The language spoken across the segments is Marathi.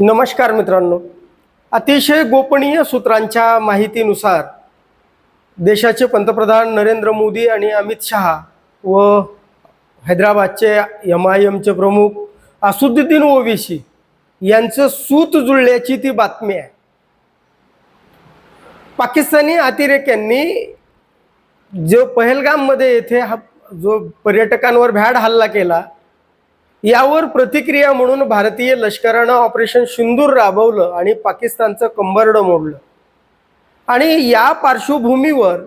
नमस्कार मित्रांनो. अतिशय गोपनीय सूत्रांच्या माहितीनुसार देशाचे पंतप्रधान नरेंद्र मोदी आणि अमित शहा व हैदराबादचे एम आय एमचे प्रमुख असुद्दीन ओवेसी यांचं सूत जुळल्याची ती बातमी आहे. पाकिस्तानी अतिरेक्यांनी जो पहलगाममध्ये येथे हा जो पर्यटकांवर भ्याड हल्ला केला यावर प्रतिक्रिया म्हणून भारतीय लष्करानं ऑपरेशन सिंदूर राबवलं आणि पाकिस्तानचं कंबरडं मोडलं. आणि या पार्श्वभूमीवर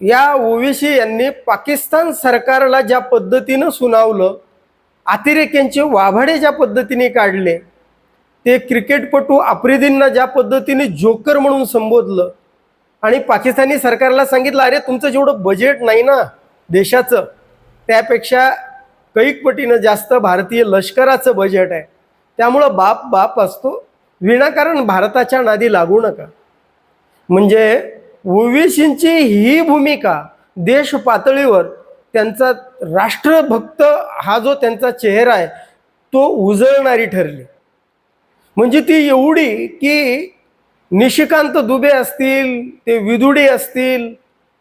या ओवेसी यांनी पाकिस्तान सरकारला ज्या पद्धतीनं सुनावलं अतिरेक्यांचे वाभाडे ज्या पद्धतीने काढले ते क्रिकेटपटू आफ्रिदींना ज्या पद्धतीने जोकर म्हणून संबोधलं आणि पाकिस्तानी सरकारला सांगितलं अरे तुमचं जेवढं बजेट नाही ना देशाचं त्यापेक्षा कैक पटीनं जास्त भारतीय लष्कराचं बजेट आहे. त्यामुळं बाप बाप असतो. विनाकारण भारताच्या नादी लागू नका. म्हणजे ओवेसींची ही भूमिका देश पातळीवर त्यांचा राष्ट्रभक्त हा जो त्यांचा चेहरा आहे तो उजळणारी ठरली. म्हणजे ती एवढी की निशिकांत दुबे असतील ते विदुडी असतील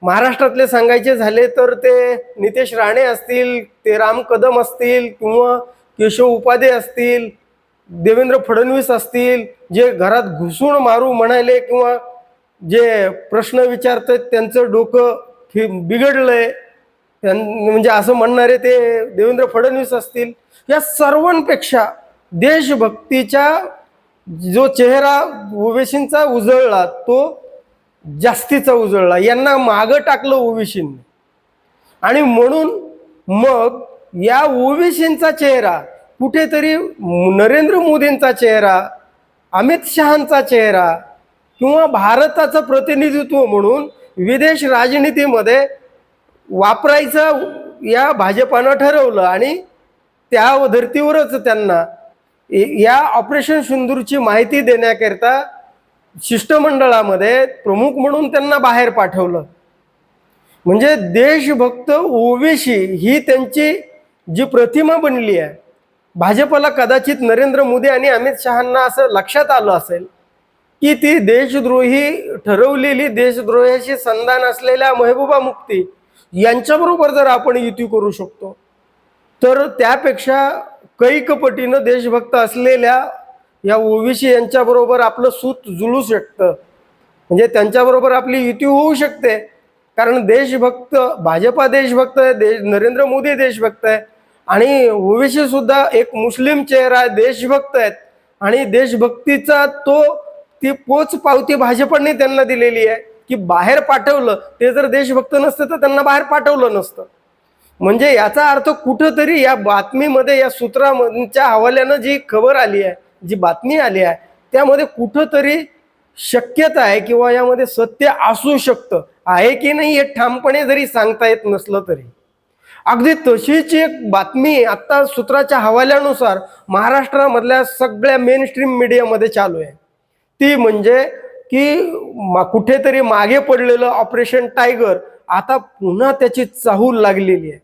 महाराष्ट्रातले सांगायचे झाले तर ते नितेश राणे असतील ते राम कदम असतील किंवा केशव उपाध्ये असतील देवेंद्र फडणवीस असतील जे घरात घुसून मारू म्हणाले किंवा जे प्रश्न विचारतात त्यांचं डोकं फि बिघडलंय. त्यां म्हणजे असं म्हणणारे ते देवेंद्र फडणवीस असतील. या सर्वांपेक्षा देशभक्तीच्या जो चेहरा ओवेसींचा उजळला तो जास्तीचा उजळला. यांना मागं टाकलं ओवेसींनी आणि म्हणून मग या ओबीसींचा चेहरा कुठेतरी नरेंद्र मोदींचा चेहरा अमित शहांचा चेहरा किंवा भारताचं प्रतिनिधित्व म्हणून विदेश राजनीतीमध्ये वापरायचं या भाजपानं ठरवलं आणि त्या धर्तीवरच त्यांना या ऑपरेशन सिंदूरची माहिती देण्याकरिता शिष्टमंडळामध्ये प्रमुख म्हणून त्यांना बाहेर पाठवलं. म्हणजे देशभक्त ओवेशी ही त्यांची जी प्रतिमा बनली आहे भाजपला कदाचित नरेंद्र मोदी आणि अमित शहांना असं लक्षात आलं असेल की ती देशद्रोही ठरवलेली देशद्रोहाशी संधान असलेल्या महबूबा मुक्ती यांच्याबरोबर जर आपण युती करू शकतो तर त्यापेक्षा कैकपटीनं देशभक्त असलेल्या या ओबीसी यांच्याबरोबर आपलं सूत जुळू शकतं म्हणजे त्यांच्याबरोबर आपली युती होऊ शकते. कारण देशभक्त भाजपा देशभक्त आहे देश नरेंद्र मोदी देशभक्त आहे. आणि ओबीसी सुद्धा एक मुस्लिम चेहरा आहे देशभक्त आहेत. आणि देशभक्तीचा तो ती पोच पावती भाजपने त्यांना दिलेली आहे. की बाहेर पाठवलं ते जर देशभक्त नसतं तर त्यांना बाहेर पाठवलं नसतं. म्हणजे याचा अर्थ कुठंतरी या बातमीमध्ये या सूत्राच्या हवाल्यानं जी खबर आली आहे जी बातमी आली आहे त्यामध्ये कुठंतरी शक्यता आहे किंवा यामध्ये सत्य असू शकतं. आहे की नाही हे ठामपणे जरी सांगता येत नसलं तरी. अगदी तशीच एक बातमी आत्ता सूत्राच्या हवाल्यानुसार महाराष्ट्रामधल्या सगळ्या मेन स्ट्रीम मीडियामध्ये चालू आहे. ती म्हणजे की मा- कुठेतरी मागे पडलेलं ऑपरेशन टायगर आता पुन्हा त्याची चाहूल लागलेली आहे.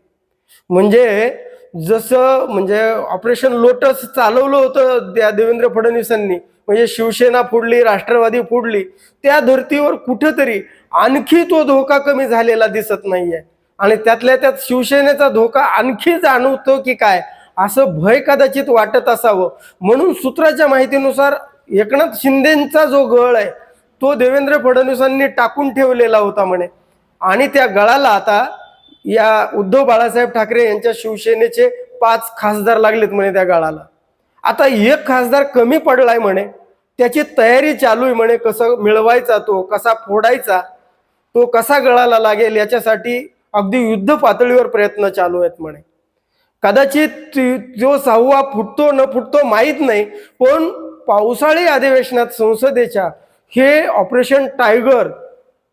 म्हणजे जसं म्हणजे ऑपरेशन लोटस चालवलं होतं त्या देवेंद्र फडणवीसांनी म्हणजे शिवसेना फुडली राष्ट्रवादी फुडली त्या धर्तीवर कुठंतरी आणखी तो धोका कमी झालेला दिसत नाहीये. आणि त्यातल्या त्यात शिवसेनेचा धोका आणखी जाणवतो की काय असं भय कदाचित वाटत असावं. म्हणून सूत्राच्या माहितीनुसार एकनाथ शिंदेचा जो गळ आहे तो देवेंद्र फडणवीसांनी टाकून ठेवलेला होता म्हणे. आणि त्या गळाला आता या उद्धव बाळासाहेब ठाकरे यांच्या शिवसेनेचे पाच खासदार लागलेत म्हणे त्या गळाला. आता एक खासदार कमी पडलाय म्हणे त्याची तयारी चालू आहे म्हणे कसं मिळवायचा तो कसा फोडायचा तो कसा गळाला लागेल याच्यासाठी अगदी युद्ध पातळीवर प्रयत्न चालू आहेत म्हणे. कदाचित जो सहावा फुटतो न फुटतो माहीत नाही पण पावसाळी अधिवेशनात संसदेच्या हे ऑपरेशन टायगर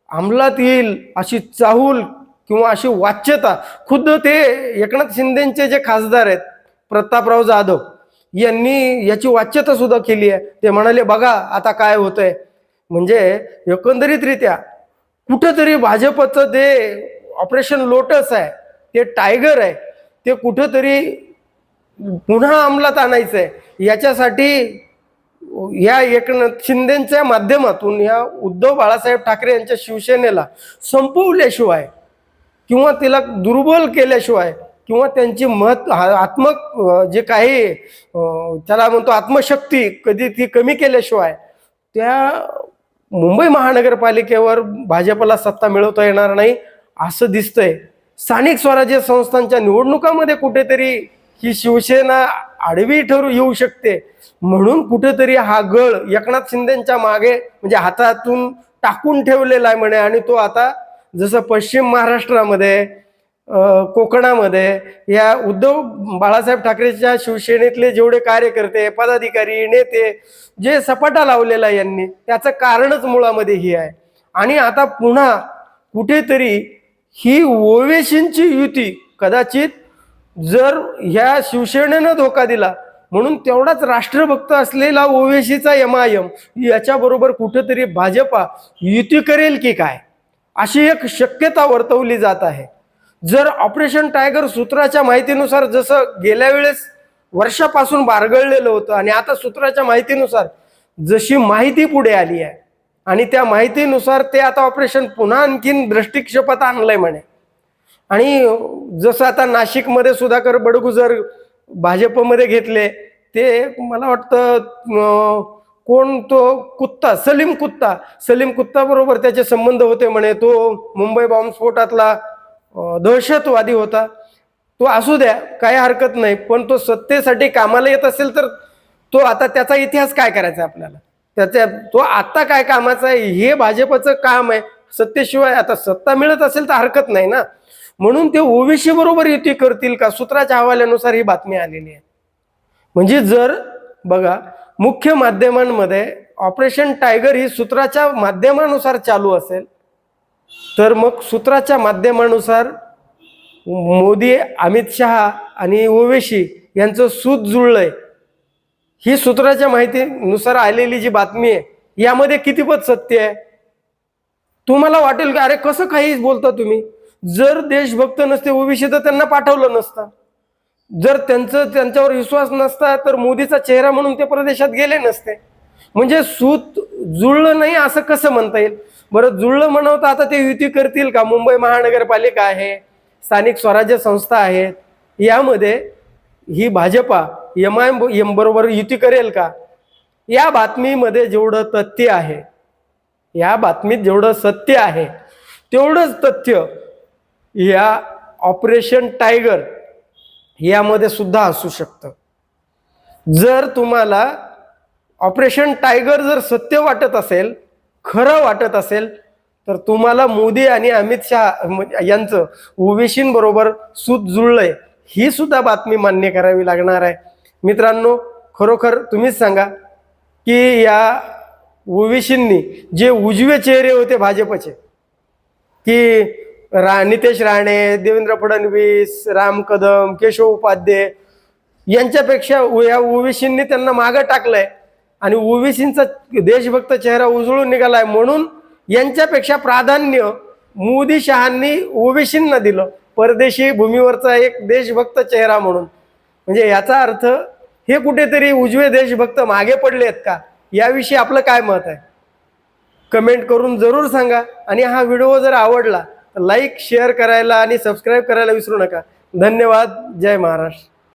अंमलात येईल अशी चाहूल किंवा अशी वाच्यता खुद्द ते एकनाथ शिंदेचे जे खासदार आहेत प्रतापराव जाधव यांनी याची वाच्यता सुद्धा केली आहे. ते म्हणाले बघा आता काय होतंय. म्हणजे एकंदरीतरित्या कुठंतरी भाजपचं ते ऑपरेशन लोटस आहे ते टायगर आहे ते कुठंतरी पुन्हा अंमलात आणायचं आहे याच्यासाठी या एकनाथ शिंदेच्या माध्यमातून या उद्धव बाळासाहेब ठाकरे यांच्या शिवसेनेला संपवल्याशिवाय किंवा तिला दुर्बल केल्याशिवाय किंवा त्यांची मत हा- आत्मक जे काही त्याला म्हणतो आत्मशक्ती कधी ती कमी केल्याशिवाय त्या मुंबई महानगरपालिकेवर भाजपला सत्ता मिळवता येणार नाही असं दिसतंय. स्थानिक स्वराज्य संस्थांच्या निवडणुकामध्ये कुठेतरी ही शिवसेना आडवी ठरू येऊ शकते. म्हणून कुठेतरी हा गळ एकनाथ शिंदेच्या मागे म्हणजे हातातून टाकून ठेवलेला आहे म्हणे आणि तो आता जसं पश्चिम महाराष्ट्रामध्ये कोकणामध्ये या उद्धव बाळासाहेब ठाकरेच्या शिवसेनेतले जेवढे कार्यकर्ते पदाधिकारी नेते जे सपाटा लावलेला यांनी त्याचं कारणच मुळामध्ये ही आहे. आणि आता पुन्हा कुठेतरी ही ओवेशींची युती कदाचित जर ह्या शिवसेनेनं धोका दिला म्हणून तेवढाच राष्ट्रभक्त असलेला ओवेशीचा एम आय एम याच्याबरोबर कुठेतरी भाजपा युती करेल की काय? अशी एक शक्यता वर्तवली जात आहे. जर ऑपरेशन टायगर सूत्राच्या माहितीनुसार जसं गेल्या वेळेस वर्षापासून बारगळलेलं होतं आणि आता सूत्राच्या माहितीनुसार जशी माहिती पुढे आली आहे आणि त्या माहितीनुसार ते आता ऑपरेशन पुन्हा आणखीन दृष्टिक्षेपात आणलंय म्हणे. आणि जसं आता नाशिकमध्ये सुधाकर बडगुजर भाजपमध्ये घेतले ते मला वाटतं कोण तो कुत्ता सलीम कुत्ता सलीम कुत्ता बरोबर त्याचे संबंध होते म्हणे. तो मुंबई बॉम्बस्फोटातला दहशतवादी होता. तो असू द्या काही हरकत नाही पण तो सत्तेसाठी कामाला येत असेल तर तो आता त्याचा इतिहास काय करायचा आपल्याला? त्याच्या तो आता काय कामाचा आहे? हे भाजपचं काम आहे. सत्तेशिवाय आता सत्ता मिळत असेल तर हरकत नाही ना. म्हणून ते ओबीसी बरोबर युती करतील का? सूत्राच्या हवाल्यानुसार ही बातमी आलेली आहे. म्हणजे जर बघा मुख्य माध्यमांमध्ये ऑपरेशन टायगर ही सूत्राच्या माध्यमानुसार चालू असेल. तर मग सूत्राच्या माध्यमानुसार मोदी अमित शहा आणि ओवेशी यांचं सूत जुळलंय. ही सूत्राच्या माहितीनुसार आलेली जी बातमी आहे यामध्ये कितीपत सत्य आहे? तुम्हाला वाटेल का अरे कसं काही बोलता तुम्ही? जर देशभक्त नसते ओवेशी तर त्यांना पाठवलं नसतं. जर त्यांचं त्यांच्यावर विश्वास नसता तर मोदीचा चेहरा म्हणून ते प्रदेशात गेले नसते. म्हणजे सूत जुळलं नाही असं कसं म्हणता येईल? बरं जुळलं म्हणवतं आता ते युती करतील का? मुंबई महानगरपालिका आहे स्थानिक स्वराज्य संस्था आहेत यामध्ये ही भाजपा एम आय एम बरोबर युती करेल का? या बातमीमध्ये जेवढं तथ्य आहे या बातमीत जेवढं सत्य आहे तेवढंच तथ्य या ऑपरेशन टायगर यामध्ये सुद्धा असू शकतं. जर तुम्हाला ऑपरेशन टायगर जर सत्य वाटत असेल खरं वाटत असेल तर तुम्हाला मोदी आणि अमित शहा म्हणजे यांचं ओवेशींबरोबर सूत जुळलंय ही सुद्धा बातमी मान्य करावी लागणार आहे. मित्रांनो खरोखर तुम्हीच सांगा की या ओवेशींनी जे उजवे चेहरे होते भाजपचे की रा नितेश राणे देवेंद्र फडणवीस राम कदम केशव उपाध्ये यांच्यापेक्षा या ओबीसींनी त्यांना मागं टाकलंय. आणि ओबीसींचा देशभक्त चेहरा उजळून निघालाय म्हणून यांच्यापेक्षा प्राधान्य मोदी शहांनी ओबीसींना दिलं. परदेशी भूमीवरचा एक देशभक्त चेहरा म्हणून. म्हणजे याचा अर्थ हे कुठेतरी उजवे देशभक्त मागे पडले आहेत का? याविषयी आपलं काय मत आहे? कमेंट करून जरूर सांगा. आणि हा व्हिडिओ जर आवडला तर लाईक शेअर करायला आणि सबस्क्राईब करायला विसरू नका. धन्यवाद. जय महाराष्ट्र.